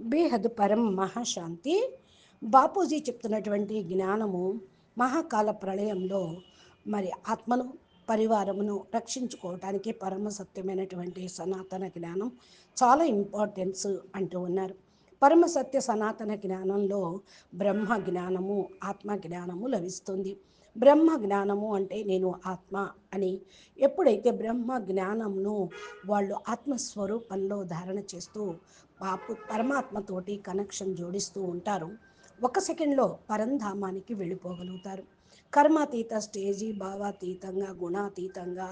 బేహద్ పరం మహాశాంతి. బాపూజీ చెప్తున్నటువంటి జ్ఞానము మహాకాల ప్రళయంలో మరి ఆత్మను పరివారమును రక్షించుకోవటానికి పరమ సత్యమైనటువంటి సనాతన జ్ఞానం చాలా ఇంపార్టెన్స్ అంటూ ఉన్నారు. పరమ సత్య సనాతన జ్ఞానంలో బ్రహ్మ జ్ఞానము ఆత్మ జ్ఞానము లభిస్తుంది. బ్రహ్మ జ్ఞానము అంటే నేను ఆత్మ అని ఎప్పుడైతే బ్రహ్మ జ్ఞానంను వాళ్ళు ఆత్మస్వరూపంలో ధారణ చేస్తూ పరమాత్మతోటి కనెక్షన్ జోడిస్తూ ఉంటారు. ఒక సెకండ్లో పరంధామానికి వెళ్ళిపోగలుగుతారు. కర్మాతీత స్టేజీ భావాతీతంగా గుణాతీతంగా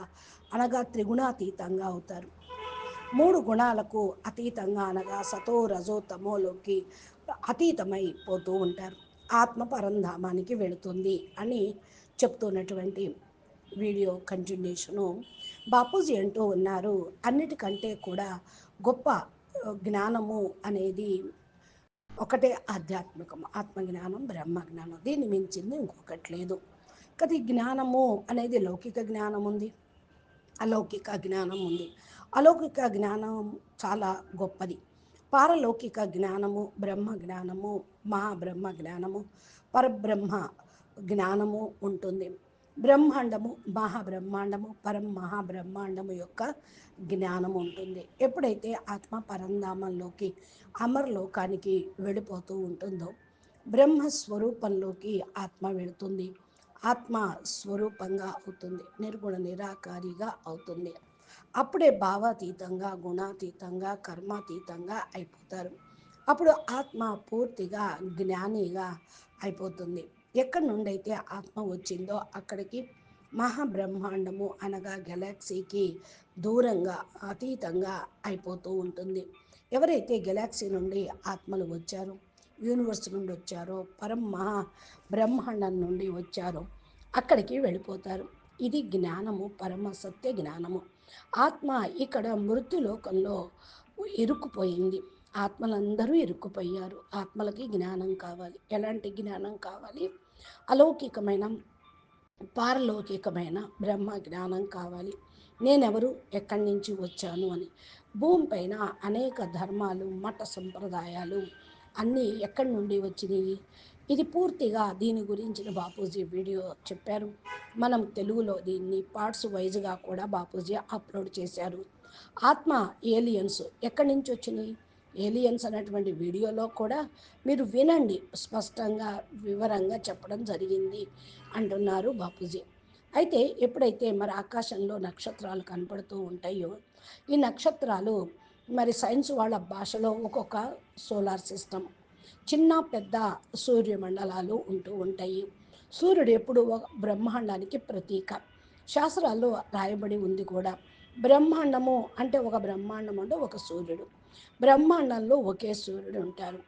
అనగా త్రిగుణాతీతంగా అవుతారు. మూడు గుణాలకు అతీతంగా అనగా సతో రజో తమోలోకి అతీతమై పోతూ ఉంటారు. ఆత్మ పరంధామానికి వెళుతుంది అని చెప్తున్నటువంటి వీడియో కంటిన్యూషను బాపూజీ అంటూ ఉన్నారు అన్నిటికంటే కూడా గొప్ప జ్ఞానము అనేది ఒకటే ఆధ్యాత్మికం ఆత్మజ్ఞానం బ్రహ్మజ్ఞానం. దీన్ని మించింది ఇంకొకటి లేదు. కదా జ్ఞానము అనేది లౌకిక జ్ఞానం ఉంది. అలౌకిక జ్ఞానం ఉంది. అలౌకిక జ్ఞానం చాలా గొప్పది. పారలౌకిక జ్ఞానము బ్రహ్మ జ్ఞానము మహాబ్రహ్మ జ్ఞానము పరబ్రహ్మ జ్ఞానము ఉంటుంది. బ్రహ్మాండము మహాబ్రహ్మాండము పరం మహాబ్రహ్మాండము యొక్క జ్ఞానం ఉంటుంది. ఎప్పుడైతే ఆత్మ పరంధామంలోకి అమరలోకానికి వెళ్ళిపోతూ ఉంటుందో బ్రహ్మ స్వరూపంలోకి ఆత్మ వెళుతుంది. ఆత్మ స్వరూపంగా అవుతుంది. నిర్గుణ నిరాకారిగా అవుతుంది. అప్పుడే భావాతీతంగా గుణాతీతంగా కర్మాతీతంగా అయిపోతారు. అప్పుడు ఆత్మ పూర్తిగా జ్ఞానిగా అయిపోతుంది. ఎక్కడి నుండి అయితే ఆత్మ వచ్చిందో అక్కడికి మహాబ్రహ్మాండము అనగా గెలాక్సీకి దూరంగా అతీతంగా అయిపోతూ ఉంటుంది. ఎవరైతే గెలాక్సీ నుండి ఆత్మలు వచ్చారో యూనివర్స్ నుండి వచ్చారో పరం మహా బ్రహ్మాండం నుండి వచ్చారో అక్కడికి వెళ్ళిపోతారు. ఇది జ్ఞానము పరమ సత్య జ్ఞానము. ఆత్మ ఇక్కడ మృత్యులోకంలో ఇరుక్కుపోయింది. ఆత్మలందరూ ఇరుక్కుపోయారు. ఆత్మలకి జ్ఞానం కావాలి. ఎలాంటి జ్ఞానం కావాలి? అలౌకికమైన పారలౌకికమైన బ్రహ్మ జ్ఞానం కావాలి. నేనెవరు? ఎక్కడి నుంచి వచ్చాను అని. భూమిపైన అనేక ధర్మాలు మత సంప్రదాయాలు అన్నీ ఎక్కడి నుండి వచ్చినాయి? ఇది పూర్తిగా దీని గురించిన బాపూజీ వీడియో చెప్పారు. మనం తెలుగులో దీన్ని పార్ట్స్ వైజ్గా కూడా బాపూజీ అప్లోడ్ చేశారు. ఆత్మ ఏలియన్స్ ఎక్కడి నుంచి వచ్చినాయి? ఏలియన్స్ అనేటువంటి వీడియోలో కూడా మీరు వినండి స్పష్టంగా వివరంగా చెప్పడం జరిగింది అంటున్నారు బాపూజీ. అయితే ఎప్పుడైతే మరి ఆకాశంలో నక్షత్రాలు కనపడుతూ ఉంటాయో ఈ నక్షత్రాలు మరి సైన్స్ వాళ్ళ భాషలో ఒక్కొక్క సోలార్ సిస్టమ్ చిన్న పెద్ద సూర్యమండలాలు ఉంటూ ఉంటాయి. సూర్యుడు ఎప్పుడు ఒక బ్రహ్మాండానికి ప్రతీక. శాస్త్రాల్లో రాయబడి ఉంది కూడా బ్రహ్మాండము అంటే ఒక బ్రహ్మాండం అంటే ఒక సూర్యుడు. బ్రహ్మాండంలో ఒకే సూర్యుడు ఉంటారు.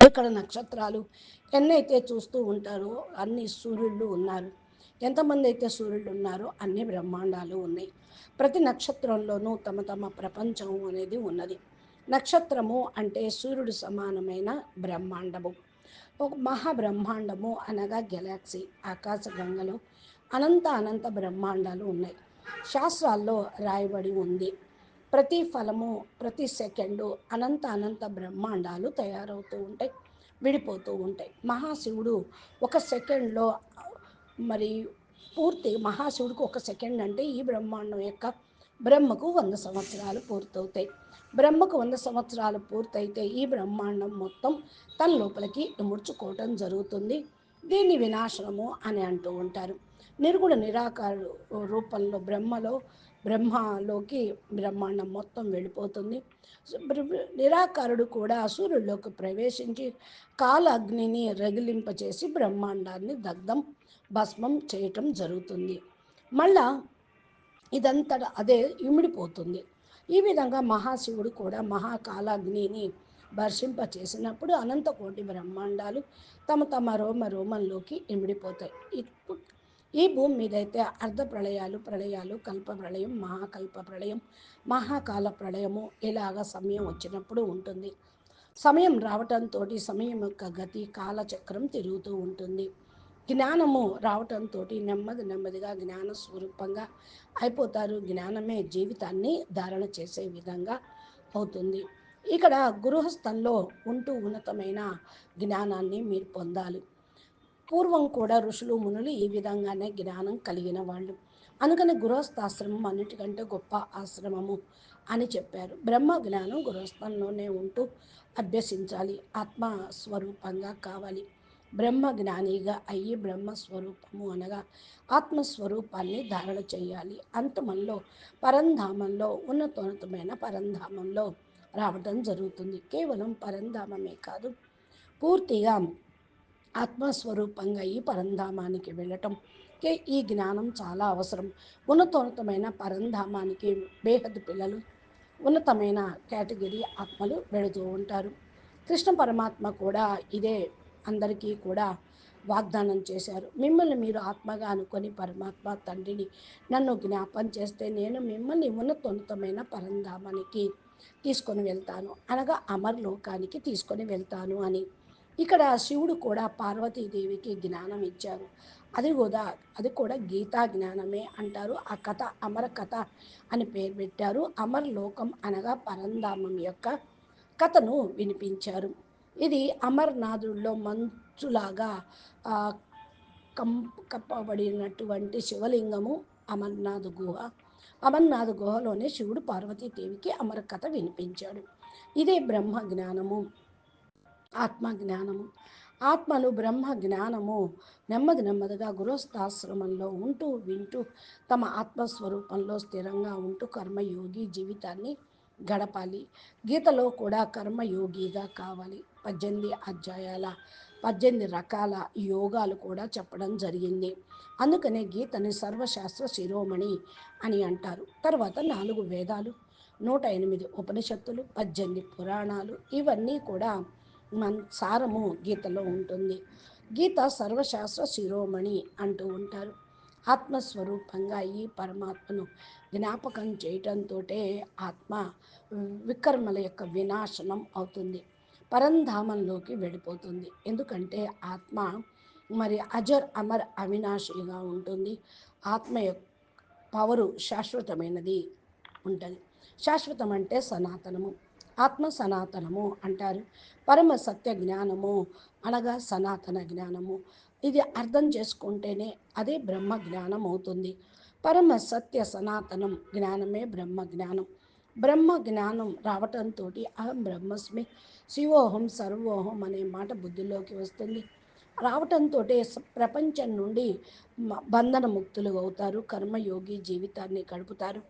ఇక్కడ నక్షత్రాలు ఎన్నైతే చూస్తూ ఉంటారో అన్ని సూర్యుళ్ళు ఉన్నారు. ఎంతమంది అయితే సూర్యుడు ఉన్నారో అన్ని బ్రహ్మాండాలు ఉన్నాయి. ప్రతి నక్షత్రంలోనూ తమ తమ ప్రపంచం అనేది ఉన్నది. నక్షత్రము అంటే సూర్యుడు సమానమైన బ్రహ్మాండము. ఒక మహాబ్రహ్మాండము అనగా గెలాక్సీ ఆకాశగంగలో అనంత అనంత బ్రహ్మాండాలు ఉన్నాయి. శాస్త్రాల్లో రాయబడి ఉంది. ప్రతి ఫలము ప్రతి సెకండు అనంత అనంత బ్రహ్మాండాలు తయారవుతూ ఉంటాయి విడిపోతూ ఉంటాయి. మహాశివుడు ఒక సెకండ్లో మరి పూర్తి మహాశివుడికి ఒక సెకండ్ అంటే ఈ బ్రహ్మాండం యొక్క బ్రహ్మకు వంద సంవత్సరాలు పూర్తవుతాయి. బ్రహ్మకు వంద సంవత్సరాలు పూర్తయితే ఈ బ్రహ్మాండం మొత్తం తన లోపలికి ముడుచుకోవటం జరుగుతుంది. దీన్ని వినాశనము అని అంటూ ఉంటారు. నిర్గుణ నిరాకారు రూపంలో బ్రహ్మలో బ్రహ్మలోకి బ్రహ్మాండం మొత్తం వెళ్ళిపోతుంది. నిరాకారుడు కూడా అసురుల్లోకి ప్రవేశించి కాల అగ్నిని రగిలింపచేసి బ్రహ్మాండాన్ని దగ్ధం భస్మం చేయటం జరుగుతుంది. మళ్ళా ఇదంతా అదే ఇమిడిపోతుంది. ఈ విధంగా మహాశివుడు కూడా మహాకాలాగ్నిని భర్షింపచేసినప్పుడు అనంతకోటి బ్రహ్మాండాలు తమ తమ రోమ రోమంలోకి ఇమిడిపోతాయి. ఇప్పుడు ఈ భూమి మీద అయితే అర్ధ ప్రళయాలు ప్రళయాలు కల్ప ప్రళయం మహాకల్ప ప్రళయం మహాకాల ప్రళయము ఇలాగ సమయం వచ్చినప్పుడు ఉంటుంది. సమయం రావటంతో సమయం యొక్క గతి కాలచక్రం తిరుగుతూ ఉంటుంది. జ్ఞానము రావటంతో నెమ్మది నెమ్మదిగా జ్ఞాన స్వరూపంగా అయిపోతారు. జ్ఞానమే జీవితాన్ని ధారణ చేసే విధంగా అవుతుంది. ఇక్కడ గృహస్థంలో ఉంటూ ఉన్నతమైన జ్ఞానాన్ని మీరు పొందాలి. పూర్వం కూడా ఋషులు మునులు ఈ విధంగానే జ్ఞానం కలిగిన వాళ్ళు. అందుకని గృహస్థాశ్రమం అన్నిటికంటే గొప్ప ఆశ్రమము అని చెప్పారు. బ్రహ్మ జ్ఞానం గృహస్థంలోనే ఉంటూ అభ్యసించాలి. ఆత్మస్వరూపంగా కావాలి. బ్రహ్మ జ్ఞానిగా అయ్యి బ్రహ్మస్వరూపము అనగా ఆత్మస్వరూపాన్ని ధారణ చేయాలి. అంతమంలో పరంధామంలో ఉన్నతోన్నతమైన పరంధామంలో రావడం జరుగుతుంది. కేవలం పరంధామమే కాదు పూర్తిగా ఆత్మస్వరూపంగా ఈ పరంధామానికి వెళ్ళటం. ఈ జ్ఞానం చాలా అవసరం. ఉన్నతోన్నతమైన పరంధామానికి బేహద్ పిల్లలు ఉన్నతమైన కేటగిరీ ఆత్మలు వెళుతూ ఉంటారు. కృష్ణ పరమాత్మ కూడా ఇదే అందరికీ కూడా వాగ్దానం చేశారు. మిమ్మల్ని మీరు ఆత్మగా అనుకొని పరమాత్మ తండ్రిని నన్ను జ్ఞాపం చేస్తే నేను మిమ్మల్ని ఉన్నతోన్నతమైన పరంధామానికి తీసుకొని వెళ్తాను. అనగా అమర్లోకానికి తీసుకొని వెళ్తాను అని. ఇక్కడ శివుడు కూడా పార్వతీదేవికి జ్ఞానం ఇచ్చారు. అది కూడా అది కూడా గీతా జ్ఞానమే అంటారు. ఆ కథ అమర కథ అని పేరు పెట్టారు. అమర్ లోకం అనగా పరంధామం యొక్క కథను వినిపించారు. ఇది అమర్నాథుల్లో మంచులాగా కం కప్పబడినటువంటి శివలింగము అమర్నాథ్ గుహ. అమర్నాథ్ గుహలోనే శివుడు పార్వతీదేవికి అమర కథ వినిపించాడు. ఇదే బ్రహ్మ జ్ఞానము. ఆత్మ జ్ఞానము ఆత్మలు బ్రహ్మ జ్ఞానము. నెమ్మది నెమ్మదిగా గృహస్థాశ్రమంలో ఉంటూ వింటూ తమ ఆత్మస్వరూపంలో స్థిరంగా ఉంటూ కర్మయోగి జీవితాన్ని గడపాలి. గీతలో కూడా కర్మయోగిగా కావాలి. పద్దెనిమిది అధ్యాయాల పద్దెనిమిది రకాల యోగాలు కూడా చెప్పడం జరిగింది. అందుకనే గీతని సర్వశాస్త్ర శిరోమణి అని అంటారు. తర్వాత నాలుగు వేదాలు నూట ఎనిమిది ఉపనిషత్తులు పద్దెనిమిది పురాణాలు ఇవన్నీ కూడా మన సారము గీతలో ఉంటుంది. గీత సర్వశాస్త్ర శిరోమణి అంటూ ఉంటారు. ఆత్మస్వరూపంగా ఈ పరమాత్మను జ్ఞాపకం చేయటంతో ఆత్మ వికర్మల యొక్క వినాశనం అవుతుంది. పరంధామంలోకి వెళ్ళిపోతుంది. ఎందుకంటే ఆత్మ మరి అజర్ అమర్ అవినాశిగా ఉంటుంది. ఆత్మ యొక్క పవరు శాశ్వతమైనది ఉంటుంది. శాశ్వతం అంటే సనాతనము. ఆత్మ సనాతనము అంటారు. పరమ సత్య జ్ఞానము అనగా సనాతన జ్ఞానము. ఇది అర్థం చేసుకుంటేనే అదే బ్రహ్మ జ్ఞానం అవుతుంది. పరమ సత్య సనాతనం జ్ఞానమే బ్రహ్మ జ్ఞానం. బ్రహ్మ జ్ఞానం రావటంతో అహం బ్రహ్మస్మి శివోహం సర్వోహం అనే మాట బుద్ధిలోకి వస్తుంది. రావటంతో ప్రపంచం నుండి బంధన ముక్తులు అవుతారు కర్మయోగి జీవితాన్ని గడుపుతారు.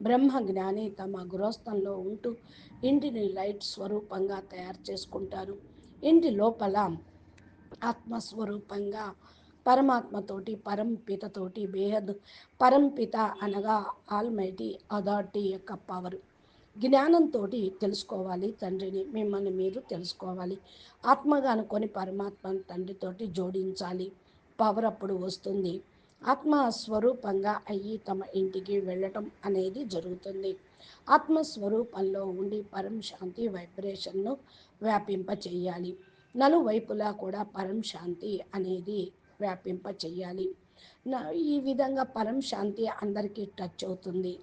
బ్రహ్మ జ్ఞాని తమ గృహస్థంలో ఉంటూ ఇంటిని లైట్ స్వరూపంగా తయారు చేసుకుంటారు. ఇంటి లోపల ఆత్మస్వరూపంగా పరమాత్మతోటి పరంపితతోటి బేహద్ పరంపిత అనగా ఆల్మైటీ అథారిటీ యొక్క పవర్. జ్ఞానంతో తెలుసుకోవాలి తండ్రిని మిమ్మల్ని మీరు తెలుసుకోవాలి. ఆత్మగా అనుకొని పరమాత్మను తండ్రితోటి జోడించాలి. పవర్ అప్పుడు వస్తుంది. ఆత్మస్వరూపంగా అయ్యి తమ ఇంటికి వెళ్ళటం అనేది జరుగుతుంది. ఆత్మస్వరూపంలో ఉండి పరం శాంతి వైబ్రేషన్ను వ్యాపింప చేయాలి నలువైపులా కూడా పరం శాంతి అనేది వ్యాపింప చేయాలి ఈ విధంగా పరం శాంతి అందరికీ టచ్ అవుతుంది.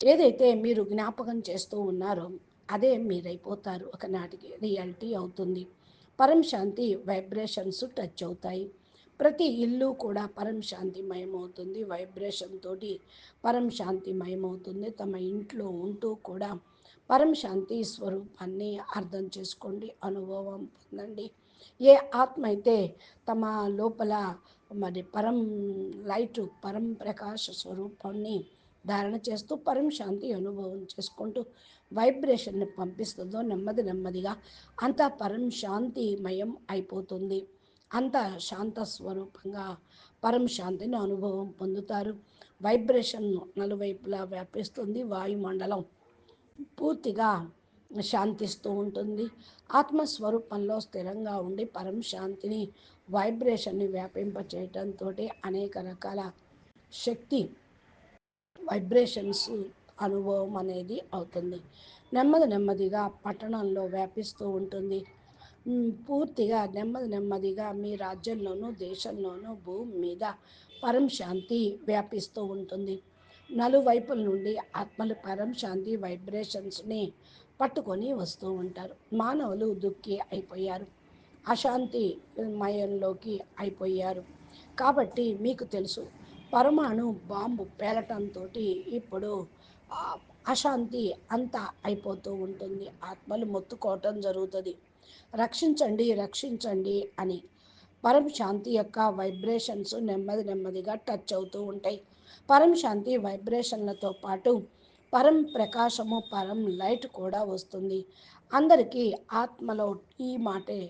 ఏదైతే మీరు జ్ఞాపకం చేస్తూ ఉన్నారో అదే మీరైపోతారు. ఒకనాటికి రియాలిటీ అవుతుంది. పరం శాంతి వైబ్రేషన్స్ టచ్ అవుతాయి. ప్రతి ఇల్లు కూడా పరం శాంతిమయమవుతుంది. వైబ్రేషన్ తోటి పరం శాంతిమయమవుతుంది. తమ ఇంట్లో ఉంటూ కూడా పరం శాంతి స్వరూపాన్ని అర్థం చేసుకోండి అనుభవం పొందండి. ఏ ఆత్మ అయితే తమ లోపల మరి పరం లైట్ పరం ప్రకాశ స్వరూపాన్ని ధారణ చేస్తూ పరం శాంతి అనుభవం చేసుకుంటూ వైబ్రేషన్ని పంపిస్తుందో నెమ్మది నెమ్మదిగా అంతా పరం శాంతిమయం అయిపోతుంది. అంత శాంత స్వరూపంగా పరం శాంతిని అనుభవం పొందుతారు. వైబ్రేషన్ నలువైపులా వ్యాపిస్తుంది. వాయుమండలం పూర్తిగా శాంతిస్తూ ఉంటుంది. ఆత్మస్వరూపంలో స్థిరంగా ఉండి పరం శాంతిని వైబ్రేషన్ని వ్యాపింపచేయటంతో అనేక రకాల శక్తి వైబ్రేషన్స్ అనుభవం అనేది అవుతుంది. నెమ్మది నెమ్మదిగా పట్టణంలో వ్యాపిస్తూ ఉంటుంది. పూర్తిగా నెమ్మది నెమ్మదిగా మీ రాజ్యంలోనూ దేశంలోనూ భూమి మీద పరం శాంతి వ్యాపిస్తూ ఉంటుంది. నలువైపుల నుండి ఆత్మలు పరం శాంతి వైబ్రేషన్స్ని పట్టుకొని వస్తూ ఉంటారు. మానవులు దుఃఖి అయిపోయారు. అశాంతి మయంలోకి అయిపోయారు. కాబట్టి మీకు తెలుసు పరమాణు బాంబు పేలటంతో ఇప్పుడు అశాంతి అంతా అయిపోతూ ఉంటుంది. ఆత్మలు మొత్తుకోవటం జరుగుతుంది. రక్షించండి రక్షించండి అని. పరం శాంతి యొక్క వైబ్రేషన్స్ నెమ్మది నెమ్మదిగా టచ్ అవుతూ ఉంటాయి. పరం శాంతి వైబ్రేషన్లతో పాటు పరం ప్రకాశము పరం లైట్ కూడా వస్తుంది. అందరికీ ఆత్మలో ఈ మాటే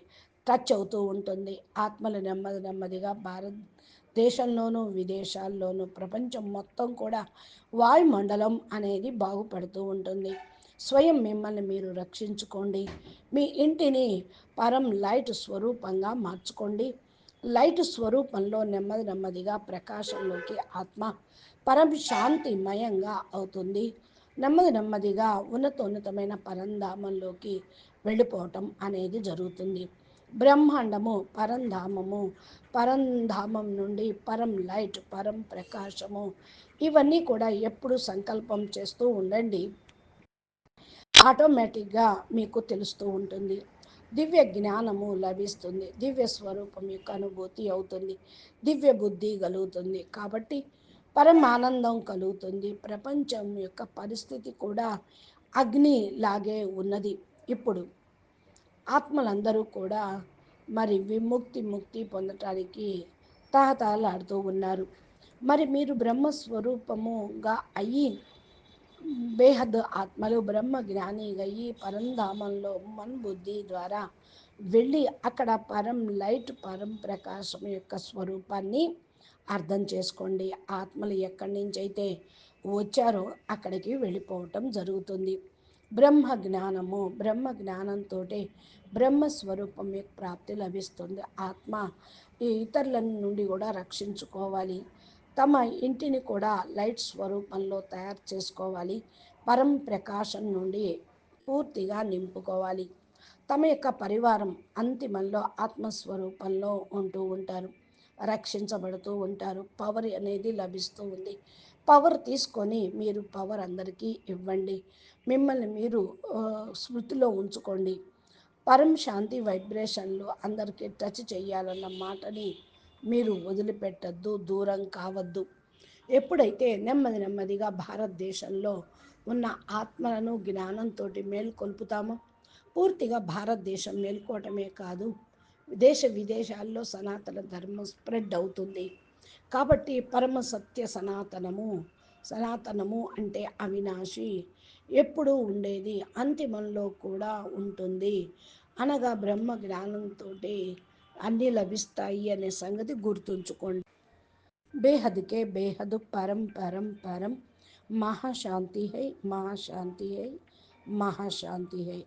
టచ్ అవుతూ ఉంటుంది. ఆత్మలు నెమ్మది నెమ్మదిగా భారత్ దేశంలోనూ విదేశాల్లోనూ ప్రపంచం మొత్తం కూడా వాయుమండలం అనేది బాగుపడుతూ ఉంటుంది. స్వయం మిమ్మల్ని మీరు రక్షించుకోండి. మీ ఇంటిని పరం లైట్ స్వరూపంగా మార్చుకోండి. లైట్ స్వరూపంలో నెమ్మది నెమ్మదిగా ప్రకాశంలోకి ఆత్మ పరం శాంతిమయంగా అవుతుంది. నెమ్మది నెమ్మదిగా ఉన్నతోన్నతమైన పరంధామంలోకి వెళ్ళిపోవటం అనేది జరుగుతుంది. బ్రహ్మాండము పరంధామము పరంధామం నుండి పరం లైట్ పరం ప్రకాశము ఇవన్నీ కూడా ఎప్పుడు సంకల్పం చేస్తూ ఉండండి. ఆటోమేటిక్గా మీకు తెలుస్తూ ఉంటుంది. దివ్య జ్ఞానము లభిస్తుంది. దివ్య స్వరూపం యొక్క అనుభూతి అవుతుంది. దివ్య బుద్ధి కలుగుతుంది. కాబట్టి పరమానందం కలుగుతుంది. ప్రపంచం యొక్క పరిస్థితి కూడా అగ్ని లాగే ఉన్నది. ఇప్పుడు ఆత్మలందరూ కూడా మరి విముక్తి ముక్తి పొందటానికి తహతహలాడుతూ ఉన్నారు. మరి మీరు బ్రహ్మస్వరూపముగా అయ్యి బేహద్ ఆత్మలు బ్రహ్మ జ్ఞాని అయ్యి పరంధామంలో మన్ బుద్ధి ద్వారా వెళ్ళి అక్కడ పరం లైట్ పరం ప్రకాశం యొక్క స్వరూపాన్ని అర్థం చేసుకోండి. ఆత్మలు ఎక్కడి నుంచి అయితే వచ్చారో అక్కడికి వెళ్ళిపోవటం జరుగుతుంది. బ్రహ్మ జ్ఞానము బ్రహ్మ జ్ఞానంతో బ్రహ్మస్వరూపం యొక్క ప్రాప్తి లభిస్తుంది. ఆత్మ ఈ ఇతరుల నుండి కూడా రక్షించుకోవాలి. తమ ఇంటిని కూడా లైట్ స్వరూపంలో తయారు చేసుకోవాలి. పరం ప్రకాశం నుండి పూర్తిగా నింపుకోవాలి. తమ యొక్క పరివారం అంతిమంలో ఆత్మస్వరూపంలో ఉంటూ ఉంటారు. రక్షించబడుతూ ఉంటారు. పవర్ అనేది లభిస్తూ ఉంది. పవర్ తీసుకొని మీరు పవర్ అందరికీ ఇవ్వండి. మిమ్మల్ని మీరు స్మృతిలో ఉంచుకోండి. పరం శాంతి వైబ్రేషన్లు అందరికీ టచ్ చేయాలన్న మాటని మీరు వదిలిపెట్టద్దు దూరం కావద్దు. ఎప్పుడైతే నెమ్మది నెమ్మదిగా భారతదేశంలో ఉన్న ఆత్మలను జ్ఞానంతో మేల్కొల్పుతామో పూర్తిగా భారతదేశం మేల్కోవటమే కాదు దేశ విదేశాల్లో సనాతన ధర్మం స్ప్రెడ్ అవుతుంది. కాబట్టి పరమ సత్య సనాతనము సనాతనము అంటే అవినాశి. ఎప్పుడూ ఉండేది అంతిమంలో కూడా ఉంటుంది. అనగా బ్రహ్మ జ్ఞానంతో అన్నీ లభిస్తాయి అనే సంగతి గుర్తుంచుకోండి. బేహద్కే బేహద్ పరం పరం పరం మహాశాంతి హై మహాశాంతి హై మహాశాంతి హై.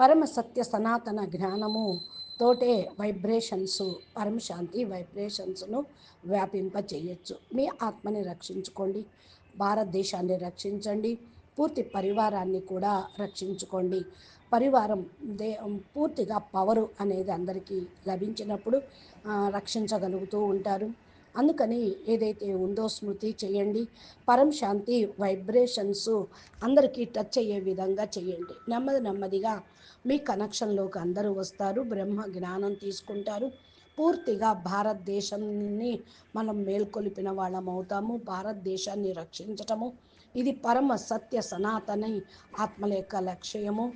పరమ సత్య సనాతన జ్ఞానము తోటే వైబ్రేషన్స్ పరమశాంతి వైబ్రేషన్స్ను వ్యాపింప చేయొచ్చు మీ ఆత్మని రక్షించుకోండి భారతదేశాన్ని రక్షించండి పూర్తి పరివారాన్ని కూడా రక్షించుకోండి. పరివారం దే పూర్తిగా పవరు అనేది అందరికీ లభించినప్పుడు రక్షించగలుగుతూ ఉంటారు. అందుకని ఏదైతే ఉందో స్మృతి చేయండి. పరం శాంతి వైబ్రేషన్స్ అందరికీ టచ్ అయ్యే విధంగా చేయండి. నెమ్మది నెమ్మదిగా మీ కనెక్షన్లోకి అందరూ వస్తారు. బ్రహ్మ జ్ఞానం తీసుకుంటారు. పూర్తిగా భారతదేశాన్ని మనం మేల్కొలిపిన వాళ్ళం అవుతాము. భారతదేశాన్ని రక్షించటము ఇది పరమ సత్య సనాతని ఆత్మల యొక్క లక్ష్యము.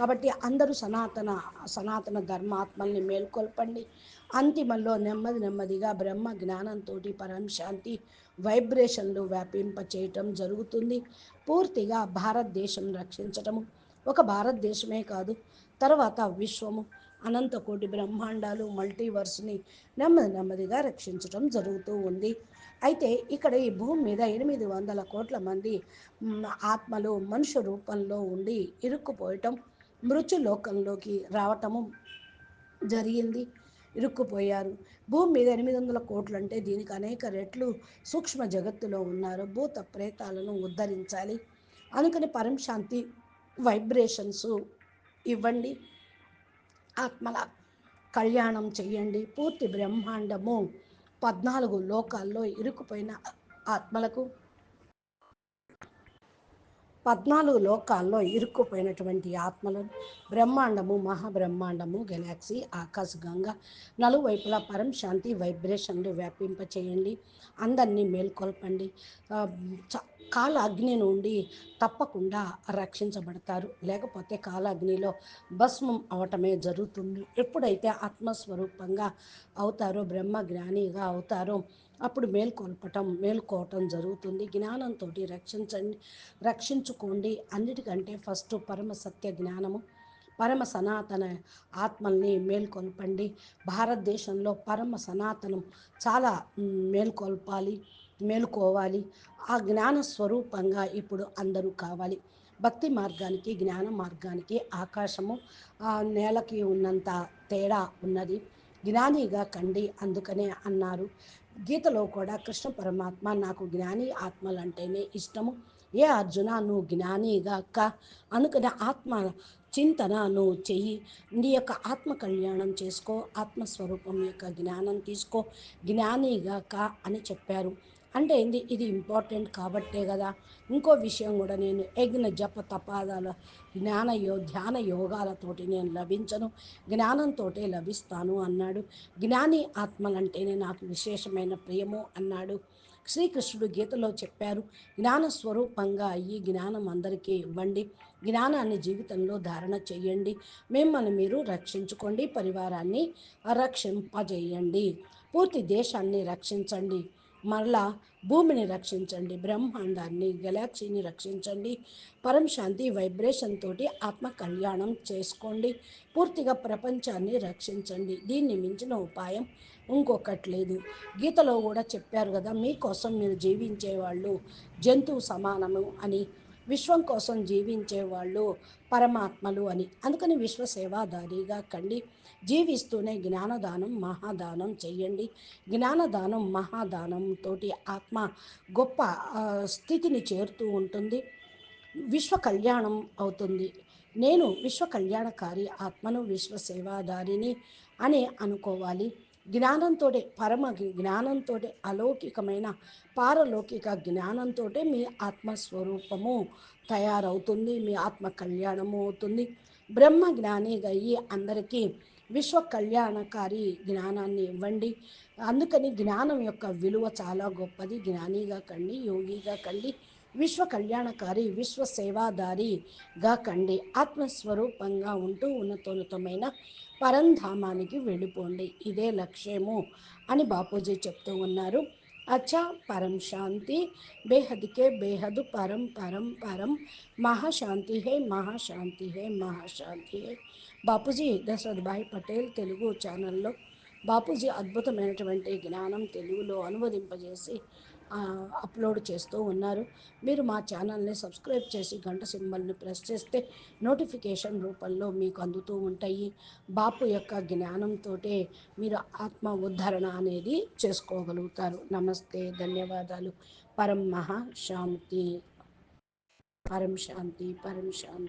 కాబట్టి అందరూ సనాతన సనాతన ధర్మాత్మల్ని మేల్కొల్పండి. అంతిమంలో నెమ్మది నెమ్మదిగా బ్రహ్మ జ్ఞానంతో పరం శాంతి వైబ్రేషన్లు వ్యాపింప చేయటం జరుగుతుంది. పూర్తిగా భారతదేశం రక్షించటము ఒక భారతదేశమే కాదు తర్వాత విశ్వము. అనంత కోటి బ్రహ్మాండాలు మల్టీవర్స్ని నెమ్మది నెమ్మదిగా రక్షించటం జరుగుతూ ఉంది. అయితే ఇక్కడ ఈ భూమి మీద ఎనిమిది వందల కోట్ల మంది ఆత్మలు మనుషు రూపంలో ఉండి ఇరుక్కుపోయటం మృత్యులోకంలోకి రావటము జరిగింది. ఇరుక్కుపోయారు. భూమి మీద ఎనిమిది వందల కోట్లు అంటే దీనికి అనేక రెట్లు సూక్ష్మ జగత్తులో ఉన్నారు. భూత ప్రేతాలను ఉద్ధరించాలి. అందుకని పరం శాంతి వైబ్రేషన్స్ ఇవ్వండి. ఆత్మల కళ్యాణం చేయండి. పూర్తి బ్రహ్మాండము పద్నాలుగు లోకాల్లో ఇరుక్కుపోయిన ఆత్మలకు పద్నాలుగు లోకాల్లో ఇరుక్కుపోయినటువంటి ఆత్మలను బ్రహ్మాండము మహాబ్రహ్మాండము గెలాక్సీ ఆకాశగంగా నలువైపులా పరం శాంతి వైబ్రేషన్లు వ్యాపింపచేయండి. అందరినీ మేల్కొల్పండి. కాల అగ్ని నుండి తప్పకుండా రక్షించబడతారు. లేకపోతే కాలాగ్నిలో భస్మం అవటమే జరుగుతుంది. ఎప్పుడైతే ఆత్మస్వరూపంగా అవుతారో బ్రహ్మ జ్ఞానిగా అవుతారో అప్పుడు మేల్కొల్పటం మేల్కోవటం జరుగుతుంది. జ్ఞానంతో రక్షించండి రక్షించుకోండి. అన్నిటికంటే ఫస్ట్ పరమ సత్య జ్ఞానము పరమ సనాతన ఆత్మల్ని మేల్కొల్పండి. భారతదేశంలో పరమ సనాతనం చాలా మేల్కొల్పాలి మేలుకోవాలి. ఆ జ్ఞాన స్వరూపంగా ఇప్పుడు అందరూ కావాలి. భక్తి మార్గానికి జ్ఞాన మార్గానికి ఆకాశము ఆ నేలకి ఉన్నంత తేడా ఉన్నది. జ్ఞానిగా కండి అందుకనే అన్నారు. గీతలో కూడా కృష్ణ పరమాత్మ నాకు జ్ఞాని ఆత్మలంటేనే ఇష్టము. ఏ అర్జున నువ్వు జ్ఞానిగా క అనుకునే ఆత్మ చింతన నువ్వు చెయ్యి. నీ యొక్క ఆత్మ కళ్యాణం చేసుకో ఆత్మస్వరూపం యొక్క జ్ఞానం తీసుకో జ్ఞానిగా కా అని చెప్పారు. అంటే ఏంది? ఇది ఇంపార్టెంట్ కాబట్టే కదా. ఇంకో విషయం కూడా నేను యజ్ఞ జప తపాదాల జ్ఞాన యో ధ్యాన యోగాలతోటి నేను లభించను. జ్ఞానంతో లభిస్తాను అన్నాడు. జ్ఞాని ఆత్మలంటేనే నాకు విశేషమైన ప్రియము అన్నాడు. శ్రీకృష్ణుడు గీతలో చెప్పారు జ్ఞాన స్వరూపంగా అయ్యి జ్ఞానం అందరికీ ఇవ్వండి. జ్ఞానాన్ని జీవితంలో ధారణ చేయండి మిమ్మల్ని మీరు రక్షించుకోండి. పరివారాన్ని రక్షింపజేయండి. పూర్తి దేశాన్ని రక్షించండి. మరలా భూమిని రక్షించండి బ్రహ్మాండాన్ని గెలాక్సీని రక్షించండి పరం శాంతి వైబ్రేషన్ తోటి ఆత్మ కళ్యాణం చేసుకోండి పూర్తిగా ప్రపంచాన్ని రక్షించండి. దీన్ని మించిన ఉపాయం ఇంకొకటి లేదు. గీతలో కూడా చెప్పారు కదా మీకోసం మీరు జీవించే వాళ్ళు జంతువు సమానము అని. విశ్వం కోసం జీవించే వాళ్ళు పరమాత్మలు అని. అందుకని విశ్వసేవాదారిగా కండి. జీవిస్తూనే జ్ఞానదానం మహాదానం చెయ్యండి. జ్ఞానదానం మహాదానం తోటి ఆత్మ గొప్ప స్థితిని చేరుతూ ఉంటుంది. విశ్వ కళ్యాణం అవుతుంది. నేను విశ్వ కళ్యాణకారి ఆత్మను విశ్వ సేవాదారిని అని అనుకోవాలి. జ్ఞానంతో పరమ జ్ఞానంతో అలౌకికమైన పారలౌకిక జ్ఞానంతో మీ ఆత్మస్వరూపము తయారవుతుంది మీ ఆత్మ కళ్యాణము అవుతుంది. బ్రహ్మ జ్ఞానిగా అయ్యి అందరికీ విశ్వ కళ్యాణకారి జ్ఞానాన్ని ఇవ్వండి. అందుకని జ్ఞానం యొక్క విలువ చాలా గొప్పది. జ్ఞానిగా కండి యోగిగా కండి. విశ్వ కళ్యాణకారి విశ్వ సేవాదారిగా కండి. ఆత్మస్వరూపంగా ఉంటూ ఉన్నతోన్నతమైన పరంధామానికి వెళ్ళిపోండి. ఇదే లక్ష్యము అని బాపూజీ చెప్తూ ఉన్నారు. అచ్చా పరం శాంతి బేహద్కే బేహద్ పరం పరం పరం మహాశాంతి హే మహాశాంతి హే మహాశాంతి హే. బాపూజీ దశరథ్ భాయ్ పటేల్ తెలుగు ఛానల్లో బాపూజీ అద్భుతమైనటువంటి జ్ఞానం తెలుగులో అనువదింపజేసి అప్లోడ్ చేస్తూ ఉన్నారు. మీరు మా ఛానల్ని సబ్స్క్రైబ్ చేసి గంట సింబల్ని ప్రెస్ చేస్తే నోటిఫికేషన్ రూపంలో మీకు అందుతూ ఉంటాయి. బాపు యొక్క జ్ఞానంతో మీరు ఆత్మ ఉద్ధరణ అనేది చేసుకోగలుగుతారు. నమస్తే ధన్యవాదాలు. పరం మహా శాంతి. పరం శాంతి పరం శాంతి.